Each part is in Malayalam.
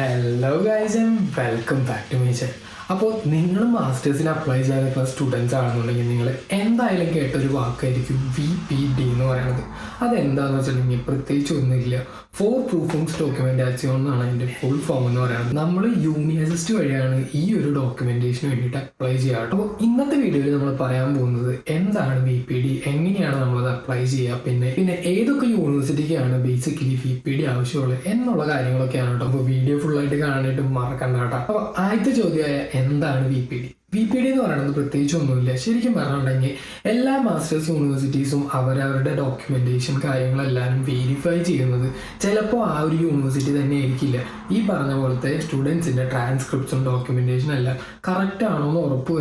Hello guys am welcome back to my channel അപ്പോൾ നിങ്ങൾ മാസ്റ്റേഴ്സിന് അപ്ലൈ ചെയ്യാനുള്ള സ്റ്റുഡൻസ് ആണെന്നുണ്ടെങ്കിൽ നിങ്ങൾ എന്തായാലും കേട്ടൊരു വാക്കായിരിക്കും വി പി ഡി എന്ന് പറയുന്നത്. അതെന്താണെന്ന് വെച്ചിട്ടുണ്ടെങ്കിൽ പ്രത്യേകിച്ച് ഒന്നുമില്ല. ഫോർ പ്രൂഫിംഗ്സ് ഡോക്യുമെന്റേഷൻ എന്നാണ് അതിന്റെ ഫുൾ ഫോം എന്ന് പറയുന്നത് നമ്മൾ യൂണിവേഴ്സിറ്റി വഴിയാണ് ഈ ഒരു ഡോക്യുമെന്റേഷന് വേണ്ടിയിട്ട് അപ്ലൈ ചെയ്യാറ് അപ്പോൾ ഇന്നത്തെ വീഡിയോയിൽ നമ്മൾ പറയാൻ പോകുന്നത് എന്താണ് വി പി ഡി എങ്ങനെയാണ് നമ്മളത് അപ്ലൈ ചെയ്യുക? പിന്നെ പിന്നെ ഏതൊക്കെ യൂണിവേഴ്സിറ്റിക്കാണ് ബേസിക്കലി വി പി ഡി ആവശ്യമുള്ളത് എന്നുള്ള കാര്യങ്ങളൊക്കെയാണ് കേട്ടോ. അപ്പോൾ വീഡിയോ ഫുള്ളായിട്ട് കാണാനായിട്ട് മറക്കണ്ട കേട്ടോ. അപ്പോൾ ആദ്യത്തെ ചോദ്യമായ എന്താണ് V P D V P D എന്ന് പറയുന്നത് പ്രത്യേകിച്ച് ഒന്നുമില്ല ശരിക്കും പറഞ്ഞിട്ടുണ്ടെങ്കിൽ എല്ലാ മാസ്റ്റേഴ്സ് യൂണിവേഴ്സിറ്റീസും അവരവരുടെ ഡോക്യുമെന്റേഷൻ കാര്യങ്ങളെല്ലാം വെരിഫൈ ചെയ്യുന്നത് ചിലപ്പോൾ ആ ഒരു യൂണിവേഴ്സിറ്റി തന്നെ ആയിരിക്കില്ല ഈ പറഞ്ഞ പോലത്തെ സ്റ്റുഡൻസിന്റെ ട്രാൻസ്ക്രിപ്റ്റ്സും ഡോക്യുമെന്റേഷനും എല്ലാം കറക്റ്റ് ആണോ എന്ന് ഉറപ്പ്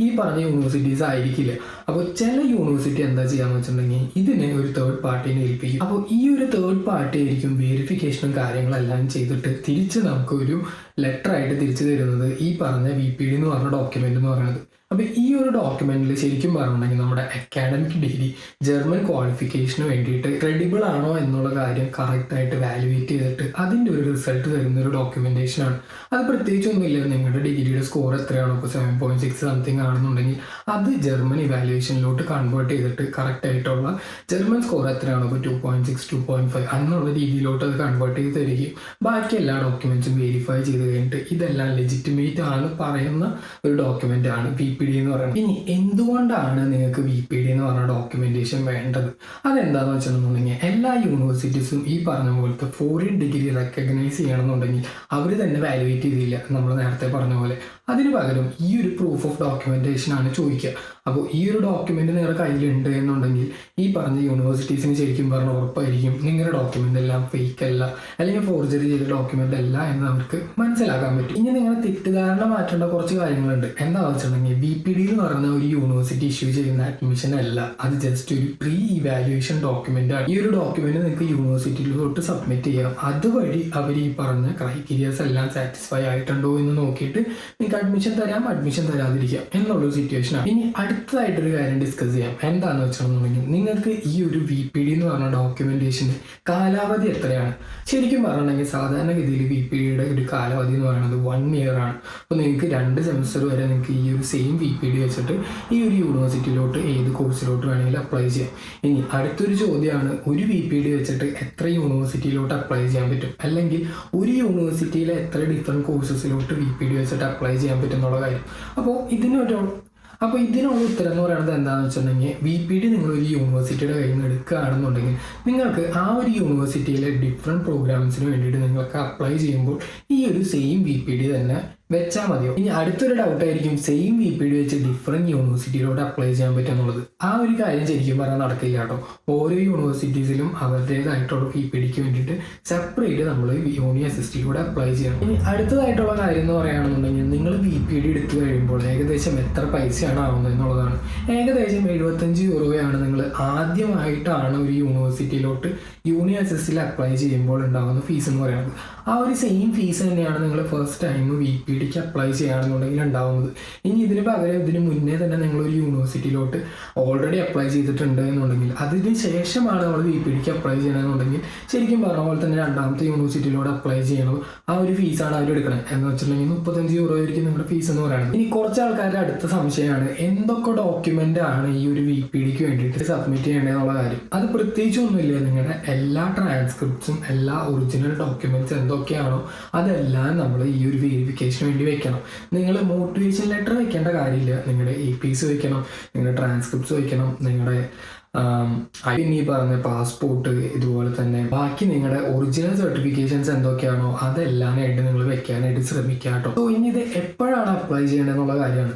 ഈ പറഞ്ഞ യൂണിവേഴ്സിറ്റീസ് ആയിരിക്കില്ല. അപ്പോൾ ചില യൂണിവേഴ്സിറ്റി എന്താ ചെയ്യാന്ന് വെച്ചിട്ടുണ്ടെങ്കിൽ ഇതിനെ ഒരു തേർഡ് പാർട്ടിനെ ഏൽപ്പിക്കും. അപ്പോൾ ഈ ഒരു തേർഡ് പാർട്ടി ആയിരിക്കും വെരിഫിക്കേഷനും കാര്യങ്ങളെല്ലാം ചെയ്തിട്ട് തിരിച്ച് നമുക്ക് ഒരു ലെറ്റർ ആയിട്ട് തിരിച്ചു തരുന്നത് ഈ പറഞ്ഞ വി പി ഡി എന്ന് പറഞ്ഞ ഡോക്യുമെന്റ് എന്ന് പറയുന്നത്. അപ്പോൾ ഈ ഒരു ഡോക്യുമെന്റിൽ ശരിക്കും പറഞ്ഞിട്ടുണ്ടെങ്കിൽ നമ്മുടെ അക്കാഡമിക് ഡിഗ്രി ജർമ്മൻ ക്വാളിഫിക്കേഷന് വേണ്ടിയിട്ട് ക്രെഡിബിൾ ആണോ എന്നുള്ള കാര്യം കറക്റ്റ് ആയിട്ട് വാലുവേറ്റ് ചെയ്തിട്ട് അതിന്റെ ഒരു റിസൾട്ട് തരുന്ന ഒരു ഡോക്യുമെന്റേഷൻ ആണ്. അത് പ്രത്യേകിച്ചൊന്നുമില്ല നിങ്ങളുടെ ഡിഗ്രിയുടെ സ്കോർ എത്രയാണോ? ഇപ്പോൾ സെവൻ പോയിന്റ് സിക്സ് സംതിങ് ആണെന്നുണ്ടെങ്കിൽ അത് ജർമ്മൻ ഇവാലുവേഷനിലോട്ട് കൺവേർട്ട് ചെയ്തിട്ട് കറക്റ്റ് ആയിട്ടുള്ള ജർമ്മൻ സ്കോർ എത്രയാണോ? ഇപ്പോൾ two point six two point five എന്നുള്ള രീതിയിലോട്ട് അത് കൺവേർട്ട് ചെയ്ത് തരികയും ബാക്കി എല്ലാ ഡോക്യുമെന്റ്സും വെരിഫൈ ചെയ്ത് കഴിഞ്ഞിട്ട് ഇതെല്ലാം ലെജിറ്റിമേറ്റ് ആണ് പറയുന്ന ഒരു ഡോക്യുമെന്റ് ആണ് പി ഡി എന്ന് പറയുന്നത്. ഇനി എന്തുകൊണ്ടാണ് നിങ്ങൾക്ക് വി പി ഡി എന്ന് പറഞ്ഞ ഡോക്യുമെന്റേഷൻ വേണ്ടത്? അതെന്താണെന്ന് വെച്ചിട്ടുണ്ടെങ്കിൽ എല്ലാ യൂണിവേഴ്സിറ്റീസും ഈ പറഞ്ഞ പോലത്തെ ഫോറിൻ ഡിഗ്രി റെക്കഗ്നൈസ് ചെയ്യണമെന്നുണ്ടെങ്കിൽ അവർ തന്നെ വാലുവേറ്റ് ചെയ്തില്ല. നമ്മൾ നേരത്തെ പറഞ്ഞ പോലെ. അതിന് പകരം ഈ ഒരു പ്രൂഫ് ഓഫ് ഡോക്യുമെന്റേഷൻ ആണ് ചോദിക്കുക. അപ്പോൾ ഈ ഒരു ഡോക്യുമെന്റ് നിങ്ങളുടെ കയ്യിലുണ്ട് എന്നുണ്ടെങ്കിൽ ഈ പറഞ്ഞ യൂണിവേഴ്സിറ്റീസിന് ശരിക്കും പറഞ്ഞ ഉറപ്പായിരിക്കും നിങ്ങളുടെ ഡോക്യുമെന്റ് എല്ലാം ഫേക്ക് അല്ല. അല്ലെങ്കിൽ ഫോർജറി ചെയ്ത ഡോക്യുമെന്റ് അല്ല എന്ന് അവർക്ക് മനസ്സിലാക്കാൻ പറ്റും. ഇനി നിങ്ങളെ തെറ്റിദ്ധാരണ മാറ്റേണ്ട കുറച്ച് കാര്യങ്ങളുണ്ട്. എന്താ വെച്ചിട്ടുണ്ടെങ്കിൽ ബി പി ഡി എന്ന് പറയുന്ന ഒരു യൂണിവേഴ്സിറ്റി ഇഷ്യൂ ചെയ്യുന്ന അഡ്മിഷൻ അല്ല. അത് ജസ്റ്റ് ഒരു പ്രീ ഇവാലുവേഷൻ ഡോക്യുമെന്റ് ആണ്. ഈ ഒരു ഡോക്യുമെന്റ് നിങ്ങൾക്ക് യൂണിവേഴ്സിറ്റിയിലോട്ട് സബ്മിറ്റ് ചെയ്യാം. അതുവഴി അവർ ഈ പറഞ്ഞ ക്രൈറ്റീരിയാസ് എല്ലാം സാറ്റിസ്ഫൈ ആയിട്ടുണ്ടോ എന്ന് നോക്കിയിട്ട് നിങ്ങൾക്ക് അഡ്മിഷൻ തരാം അഡ്മിഷൻ തരാതിരിക്കാം. എന്നുള്ളൊരു സിറ്റുവേഷൻ ആണ്. ഇനി അടുത്തതായിട്ടൊരു കാര്യം ഡിസ്കസ് ചെയ്യാം. എന്താണെന്ന് വെച്ചിട്ടുണ്ടെങ്കിൽ നിങ്ങൾക്ക് ഈ ഒരു വി പി ഡി എന്ന് പറഞ്ഞ ഡോക്യുമെന്റേഷന്റെ കാലാവധി എത്രയാണ്? ശരിക്കും പറഞ്ഞിട്ടുണ്ടെങ്കിൽ സാധാരണഗതിയിൽ വി പി ഡിയുടെ ഒരു കാലാവധി എന്ന് പറയുന്നത് വൺ ഇയർ ആണ്. അപ്പോൾ നിങ്ങൾക്ക് രണ്ട് സെമസ്റ്റർ വരെ നിങ്ങൾക്ക് ഈ ഒരു സെയിം വി പി ഡി വെച്ചിട്ട് ഈ ഒരു യൂണിവേഴ്സിറ്റിയിലോട്ട് ഏത് കോഴ്സിലോട്ട് വേണമെങ്കിലും അപ്ലൈ ചെയ്യാം. ഇനി അടുത്തൊരു ചോദ്യമാണ് ഒരു വി പി ഡി വെച്ചിട്ട് എത്ര യൂണിവേഴ്സിറ്റിയിലോട്ട് അപ്ലൈ ചെയ്യാൻ പറ്റും? അല്ലെങ്കിൽ ഒരു യൂണിവേഴ്സിറ്റിയിലെ എത്ര ഡിഫറെന്റ് കോഴ്സസിലോട്ട് വി പി ഡി വെച്ചിട്ട് അപ്ലൈ ചെയ്യാൻ പറ്റും എന്നുള്ള കാര്യം. അപ്പോൾ ഇതിനൊരു അപ്പോൾ ഇതിനുള്ള ഉത്തരം എന്ന് പറയുന്നത് എന്താണെന്ന് വെച്ചിട്ടുണ്ടെങ്കിൽ വി പി ഡി നിങ്ങൾ ഒരു യൂണിവേഴ്സിറ്റിയുടെ കയ്യിൽ നിന്ന് എടുക്കുകയാണെന്നുണ്ടെങ്കിൽ നിങ്ങൾക്ക് ആ ഒരു യൂണിവേഴ്സിറ്റിയിലെ ഡിഫറെന്റ് പ്രോഗ്രാംസിന് വേണ്ടിയിട്ട് നിങ്ങൾക്ക് അപ്ലൈ ചെയ്യുമ്പോൾ ഈ ഒരു സെയിം വി പി ഡി തന്നെ വെച്ചാൽ മതിയോ? ഇനി അടുത്തൊരു ഡൗട്ട് ആയിരിക്കും സെയിം ഇ പി ഡി വെച്ച് ഡിഫറെന്റ് യൂണിവേഴ്സിറ്റിയിലോട്ട് അപ്ലൈ ചെയ്യാൻ പറ്റുന്നുള്ളത്. ആ ഒരു കാര്യം ശരിക്കും പറഞ്ഞാൽ നടക്കില്ല കേട്ടോ. ഓരോ യൂണിവേഴ്സിറ്റീസിലും അവരുടേതായിട്ടുള്ള ഇ പി ഡിക്ക് വേണ്ടിയിട്ട് സെപ്പറേറ്റ് നമ്മൾ യൂണി അസിസ്റ്റിലൂടെ അപ്ലൈ ചെയ്യണം. ഇനി അടുത്തതായിട്ടുള്ള കാര്യം എന്ന് പറയുകയാണെന്നുണ്ടെങ്കിൽ നിങ്ങൾ വി പി ഡി എടുത്തു കഴിയുമ്പോൾ ഏകദേശം എത്ര പൈസയാണ് ആവുന്നത് എന്നുള്ളതാണ്. ഏകദേശം എഴുപത്തഞ്ച് യൂറോയാണ് നിങ്ങൾ ആദ്യമായിട്ടാണ് ഒരു യൂണിവേഴ്സിറ്റിയിലോട്ട് യൂണി അസിസ്റ്റിൽ അപ്ലൈ ചെയ്യുമ്പോൾ ഉണ്ടാകുന്ന ഫീസ് എന്ന് പറയുന്നത്. ആ ഒരു സെയിം ഫീസ് തന്നെയാണ് നിങ്ങൾ ഫസ്റ്റ് ടൈം വി പി ഡിക്ക് അപ്ലൈ ചെയ്യുകയാണെന്നുണ്ടെങ്കിൽ ഉണ്ടാവുന്നത്. ഇനി ഇതിന് പകരം ഇതിന് മുന്നേ തന്നെ നിങ്ങൾ ഒരു യൂണിവേഴ്സിറ്റിയിലോട്ട് ഓൾറെഡി അപ്ലൈ ചെയ്തിട്ടുണ്ട് എന്നുണ്ടെങ്കിൽ അതിന് ശേഷമാണ് നമ്മൾ വി പി ഡിക്ക് അപ്ലൈ ചെയ്യണമെന്നുണ്ടെങ്കിൽ ശരിക്കും പറഞ്ഞ പോലെ തന്നെ രണ്ടാമത്തെ യൂണിവേഴ്സിറ്റിയിലൂടെ അപ്ലൈ ചെയ്യണം ആ ഒരു ഫീസാണ് അവർ എടുക്കുന്നത് എന്ന് വെച്ചിട്ടുണ്ടെങ്കിൽ മുപ്പത്തഞ്ച് യൂറോ ആയിരിക്കും നിങ്ങളുടെ ഫീസ് എന്ന് പറയുന്നത്. ഇനി കുറച്ച് ആൾക്കാരുടെ അടുത്ത സംശയമാണ് എന്തൊക്കെ ഡോക്യുമെന്റ് ആണ് ഈ ഒരു വി പി ഡിക്ക് വേണ്ടിയിട്ട് സബ്മിറ്റ് ചെയ്യേണ്ടത് എന്നുള്ള കാര്യം. അത് പ്രത്യേകിച്ച് ഒന്നുമില്ല നിങ്ങളുടെ എല്ലാ ട്രാൻസ്ക്രിപ്റ്റ്സും എല്ലാ ഒറിജിനൽ ഡോക്യുമെന്റ്സ് എന്തൊക്കെയാണോ അതെല്ലാം നമ്മൾ ഈ ഒരു വെരിഫിക്കേഷന് വേണ്ടി വെക്കണം. നിങ്ങൾ മോട്ടിവേഷൻ ലെറ്റർ വെക്കേണ്ട കാര്യമില്ല. നിങ്ങളുടെ എ പീസ് വയ്ക്കണം നിങ്ങളുടെ ട്രാൻസ്ക്രിപ്റ്റ്സ് വയ്ക്കണം നിങ്ങളുടെ ഈ പറഞ്ഞ പാസ്പോർട്ട് ഇതുപോലെ തന്നെ. ബാക്കി നിങ്ങളുടെ ഒറിജിനൽ സർട്ടിഫിക്കേഷൻസ് എന്തൊക്കെയാണോ അതെല്ലാമായിട്ട് നിങ്ങൾ വെക്കാനായിട്ട് ശ്രമിക്കുക കേട്ടോ സോ ഇനി ഇത് എപ്പോഴാണ് അപ്ലൈ ചെയ്യേണ്ടതെന്നുള്ള കാര്യമാണ്.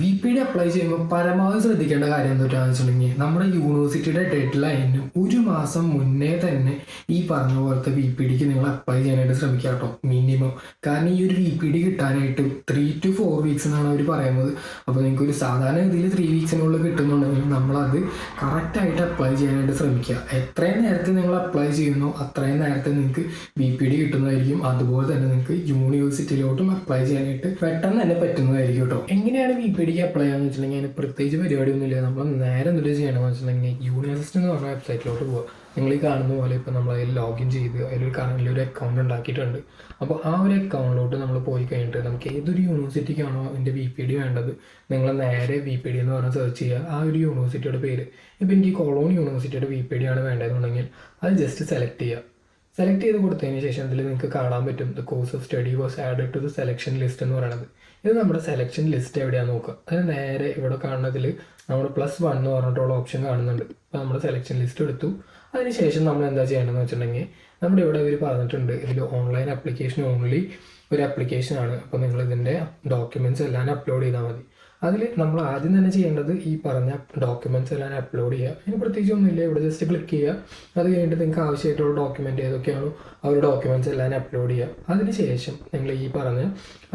വി പി ഡി അപ്ലൈ ചെയ്യുമ്പോൾ പരമാവധി ശ്രദ്ധിക്കേണ്ട കാര്യം എന്താണെന്ന് വെച്ചിട്ടുണ്ടെങ്കിൽ നമ്മുടെ യൂണിവേഴ്സിറ്റിയുടെ ഡെഡ് ലൈനിന് ഒരു മാസം മുന്നേ തന്നെ ഈ പറഞ്ഞ പോലത്തെ വി പി ഡിക്ക് നിങ്ങൾ അപ്ലൈ ചെയ്യാനായിട്ട് ശ്രമിക്കുക കേട്ടോ മിനിമം കാരണം ഈ ഒരു വി പി ഡി കിട്ടാനായിട്ട് ത്രീ ടു ഫോർ വീക്സ് എന്നാണ് അവർ പറയുന്നത്. അപ്പോൾ നിങ്ങൾക്ക് ഒരു സാധാരണ ഗതിയിൽ ത്രീ വീക്സിനുള്ളിൽ കിട്ടുന്നുണ്ടെങ്കിൽ നമ്മളത് കറക്റ്റായിട്ട് അപ്ലൈ ചെയ്യാനായിട്ട് ശ്രമിക്കുക. എത്രയും നേരത്തെ നിങ്ങൾ അപ്ലൈ ചെയ്യുന്നു അത്രയും നേരത്തെ നിങ്ങൾക്ക് വി പി ഡി കിട്ടുന്നതായിരിക്കും. അതുപോലെ തന്നെ നിങ്ങൾക്ക് യൂണിവേഴ്സിറ്റിയിലോട്ടും അപ്ലൈ ചെയ്യാനായിട്ട് പെട്ടെന്ന് തന്നെ പറ്റുന്നതായിരിക്കും കേട്ടോ. എങ്ങനെയാണ് വി പി ഡിക്ക് അപ്ലൈ ചെയ്യാന്ന് വെച്ചിട്ടുണ്ടെങ്കിൽ അതിന് പ്രത്യേകിച്ച് പരിപാടിയൊന്നുമില്ല. നമ്മൾ നേരെ എന്തൊരു ചെയ്യണമെന്ന് വെച്ചിട്ടുണ്ടെങ്കിൽ യൂണിവേഴ്സിറ്റി എന്ന് പറഞ്ഞ വെബ്സൈറ്റിലോട്ട് പോവുക നിങ്ങൾ ഈ കാണുന്ന പോലെ ഇപ്പോൾ നമ്മൾ അതിൽ ലോഗിൻ ചെയ്ത് അതിലൊരു കറണ്ടിൽ ഒരു അക്കൗണ്ട് ഉണ്ടാക്കിയിട്ടുണ്ട്. അപ്പോൾ ആ ഒരു അക്കൗണ്ടിലോട്ട് നമ്മൾ പോയി കഴിഞ്ഞിട്ട് നമുക്ക് ഏതൊരു യൂണിവേഴ്സിറ്റിക്കാണോ അതിന്റെ വി പി ഡി വേണ്ടത് നിങ്ങൾ നേരെ വി പി ഡി എന്ന് പറഞ്ഞ് സെർച്ച് ചെയ്യുക. ആ ഒരു യൂണിവേഴ്സിറ്റിയുടെ പേര്. ഇപ്പോൾ എനിക്ക് കൊളോൺ യൂണിവേഴ്സിറ്റിയുടെ വി പി ഡി ആണ് വേണ്ടതെന്നുണ്ടെങ്കിൽ അത് ജസ്റ്റ് സെലക്ട് ചെയ്യുക. സെലക്ട് ചെയ്ത് കൊടുത്തതിന് ശേഷം ഇതിൽ നിങ്ങൾക്ക് കാണാൻ പറ്റും. The course of study was add to the selection list എന്ന് പറയുന്നത് ഇത് നമ്മുടെ സെലക്ഷൻ ലിസ്റ്റ് എവിടെയാണ് നോക്കുക. അതിന് നേരെ ഇവിടെ കാണുന്നതിൽ നമ്മൾ പ്ലസ് വൺ എന്ന് പറഞ്ഞിട്ടുള്ള ഓപ്ഷൻ കാണുന്നുണ്ട്. അപ്പോൾ നമ്മൾ സെലക്ഷൻ ലിസ്റ്റ് എടുത്തു. അതിനുശേഷം നമ്മൾ എന്താ ചെയ്യേണ്ടതെന്ന് വെച്ചിട്ടുണ്ടെങ്കിൽ നമ്മുടെ ഇവിടെ ഇവർ പറഞ്ഞിട്ടുണ്ട് ഇതിൽ ഓൺലൈൻ ആപ്ലിക്കേഷൻ ഓൺലി ഒരു ആപ്ലിക്കേഷനാണ് അപ്പോൾ നിങ്ങൾ ഇതിന്റെ ഡോക്യുമെന്റ്സ് എല്ലാം അപ്ലോഡ് ചെയ്താൽ മതി. അതിൽ നമ്മൾ ആദ്യം തന്നെ ചെയ്യേണ്ടത് ഈ പറഞ്ഞ ഡോക്യുമെന്റ്സ് എല്ലാം അപ്ലോഡ് ചെയ്യുക. അതിന് പ്രത്യേകിച്ച് ഒന്നുമില്ല ഇവിടെ ജസ്റ്റ് ക്ലിക്ക് ചെയ്യുക. അത് കഴിഞ്ഞിട്ട് നിങ്ങൾക്ക് ആവശ്യമായിട്ടുള്ള ഡോക്യുമെന്റ് ഏതൊക്കെയാണോ ആ ഒരു ഡോക്യുമെന്റ്സ് എല്ലാം അപ്ലോഡ് ചെയ്യുക. അതിനുശേഷം നിങ്ങൾ ഈ പറഞ്ഞ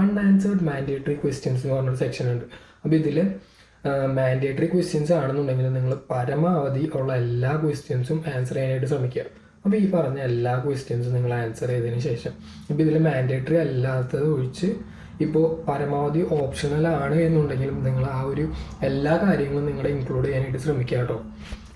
അൺആൻസേർഡ് മാൻഡേറ്ററി ക്വസ്റ്റ്യൻസ് എന്ന് പറഞ്ഞൊരു സെക്ഷൻ ഉണ്ട്. അപ്പോൾ ഇതിൽ മാൻഡേറ്ററി ക്വസ്റ്റ്യൻസ് ആണെന്നുണ്ടെങ്കിൽ നിങ്ങൾ പരമാവധി ഉള്ള എല്ലാ ക്വസ്റ്റ്യൻസും ആൻസർ ചെയ്യാനായിട്ട് ശ്രമിക്കുക. അപ്പോൾ ഈ പറഞ്ഞ എല്ലാ ക്വസ്റ്റ്യൻസും നിങ്ങൾ ആൻസർ ചെയ്തതിന് ശേഷം ഇപ്പോൾ ഇതിൽ മാൻഡേറ്ററി അല്ലാത്തത് ഒഴിച്ച് ഇപ്പോൾ പരമാവധി ഓപ്ഷണൽ ആണ് എന്നുണ്ടെങ്കിലും നിങ്ങൾ ആ ഒരു എല്ലാ കാര്യങ്ങളും നിങ്ങളെ ഇൻക്ലൂഡ് ചെയ്യാനായിട്ട് ശ്രമിക്കുക കേട്ടോ.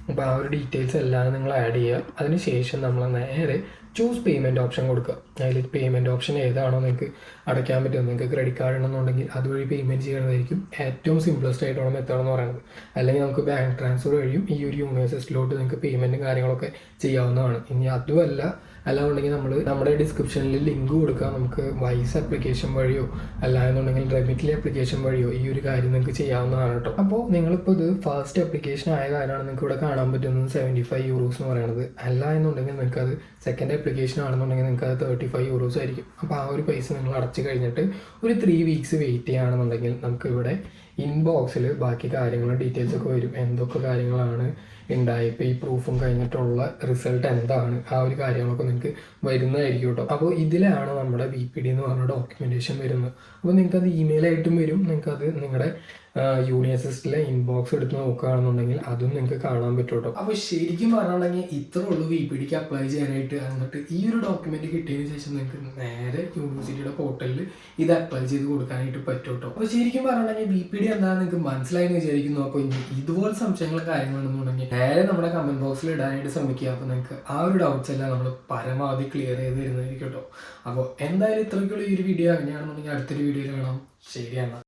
അപ്പോൾ ആ ഒരു ഡീറ്റെയിൽസ് എല്ലാം നിങ്ങൾ ആഡ് ചെയ്യുക. അതിന് ശേഷം നമ്മൾ നേരെ ചൂസ് പേയ്മെന്റ് ഓപ്ഷൻ കൊടുക്കുക. അതിൽ പേയ്മെന്റ് ഓപ്ഷൻ ഏതാണോ നിങ്ങൾക്ക് അടയ്ക്കാൻ പറ്റും നിങ്ങൾക്ക് ക്രെഡിറ്റ് കാർഡ് ഉണ്ടെന്നുണ്ടെങ്കിൽ അതുവഴി പേയ്മെന്റ് ചെയ്യണതായിരിക്കും ഏറ്റവും സിംപ്ലസ്റ്റ് ആയിട്ടുള്ള മെത്തേഡ് എന്ന് പറയുന്നത്. അല്ലെങ്കിൽ നമുക്ക് ബാങ്ക് ട്രാൻസ്ഫർ വഴിയും ഈ ഒരു യൂണിവേഴ്സിറ്റിയിലോട്ട് നിങ്ങൾക്ക് പേയ്മെന്റും കാര്യങ്ങളൊക്കെ ചെയ്യാവുന്നതാണ്. ഇനി അതുമല്ല അല്ലാന്നുണ്ടെങ്കിൽ നമ്മൾ നമ്മുടെ ഡിസ്ക്രിപ്ഷനിൽ ലിങ്ക് കൊടുക്കാം. നമുക്ക് വൈസ് ആപ്ലിക്കേഷൻ വഴിയോ അല്ലാന്നുണ്ടെങ്കിൽ റെമിറ്റ്ലി ആപ്ലിക്കേഷൻ വഴിയോ ഈ ഒരു കാര്യം നിങ്ങൾക്ക് ചെയ്യാവുന്നതാണ് കേട്ടോ. അപ്പോൾ നിങ്ങളിപ്പോൾ ഇത് ഫസ്റ്റ് അപ്ലിക്കേഷൻ ആയ കാര്യമാണ് നിങ്ങൾക്ക് ഇവിടെ കാണാൻ പറ്റുന്നത് സെവന്റി ഫൈവ് യൂറോസ് എന്ന് പറയുന്നത് അല്ല എന്നുണ്ടെങ്കിൽ നിങ്ങൾക്ക് അത് സെക്കൻഡ് അപ്ലിക്കേഷൻ ആണെന്നുണ്ടെങ്കിൽ നിങ്ങൾക്ക് അത് തേർട്ടി ഫൈവ് യൂറോസ് ആയിരിക്കും. അപ്പോൾ ആ ഒരു പൈസ നിങ്ങൾ അടച്ചു കഴിഞ്ഞിട്ട് ഒരു ത്രീ വീക്സ് വെയിറ്റ് ചെയ്യുകയാണെന്നുണ്ടെങ്കിൽ നമുക്ക് ഇവിടെ ഇൻബോക്സിൽ ബാക്കി കാര്യങ്ങളും ഡീറ്റെയിൽസ് ഒക്കെ വരും. എന്തൊക്കെ കാര്യങ്ങളാണ് ഉണ്ടായി ഇപ്പോൾ ഈ പ്രൂഫും കഴിഞ്ഞിട്ടുള്ള റിസൾട്ട് എന്താണ് ആ ഒരു കാര്യങ്ങളൊക്കെ നിങ്ങൾക്ക് വരുന്നതായിരിക്കും കേട്ടോ അപ്പോൾ ഇതിലാണ് നമ്മുടെ ബി പി ഡി എന്ന് പറഞ്ഞ ഡോക്യുമെന്റേഷൻ വരുന്നത്. അപ്പോൾ നിങ്ങൾക്കത് ഇമെയിലായിട്ടും വരും. നിങ്ങൾക്കത് അത് നിങ്ങളുടെ യൂണിവേഴ്സിറ്റിയിലെ ഇൻബോക്സ് എടുത്ത് നോക്കുകയാണെന്നുണ്ടെങ്കിൽ അതും നിങ്ങൾക്ക് കാണാൻ പറ്റും കേട്ടോ അപ്പോൾ ശരിക്കും പറഞ്ഞിട്ടുണ്ടെങ്കിൽ ഇത്ര ഉള്ളൂ വി പി ഡിക്ക് അപ്ലൈ ചെയ്യാനായിട്ട് എന്നിട്ട് ഈ ഒരു ഡോക്യുമെന്റ് കിട്ടിയതിന് ശേഷം നിങ്ങൾക്ക് നേരെ യൂണിവേഴ്സിറ്റിയുടെ പോർട്ടലിൽ ഇത് അപ്ലൈ ചെയ്ത് കൊടുക്കാനായിട്ട് പറ്റും കേട്ടോ അപ്പോൾ ശരിക്കും പറഞ്ഞിട്ടുണ്ടെങ്കിൽ വി പി ഡി എന്താണെന്ന് നിങ്ങൾക്ക് മനസ്സിലായെന്ന് വിചാരിക്കുന്നു. അപ്പോൾ ഇനി ഇതുപോലെ സംശയങ്ങൾ കാര്യങ്ങളുണ്ടെന്നുണ്ടെങ്കിൽ നേരെ നമ്മുടെ കമന്റ് ബോക്സിൽ ഇടാനായിട്ട് ശ്രമിക്കുക. അപ്പോൾ നിങ്ങൾക്ക് ആ ഒരു ഡൗട്ട്സ് എല്ലാം നമ്മൾ പരമാവധി ക്ലിയർ ചെയ്ത് തരുന്നതായിരിക്കും കേട്ടോ അപ്പോൾ എന്തായാലും ഇത്രയ്ക്കുള്ള ഈ ഒരു വീഡിയോ അങ്ങനെയാണെന്നുണ്ടെങ്കിൽ അടുത്തൊരു വീഡിയോയിൽ കാണാം. ശരിയാണ്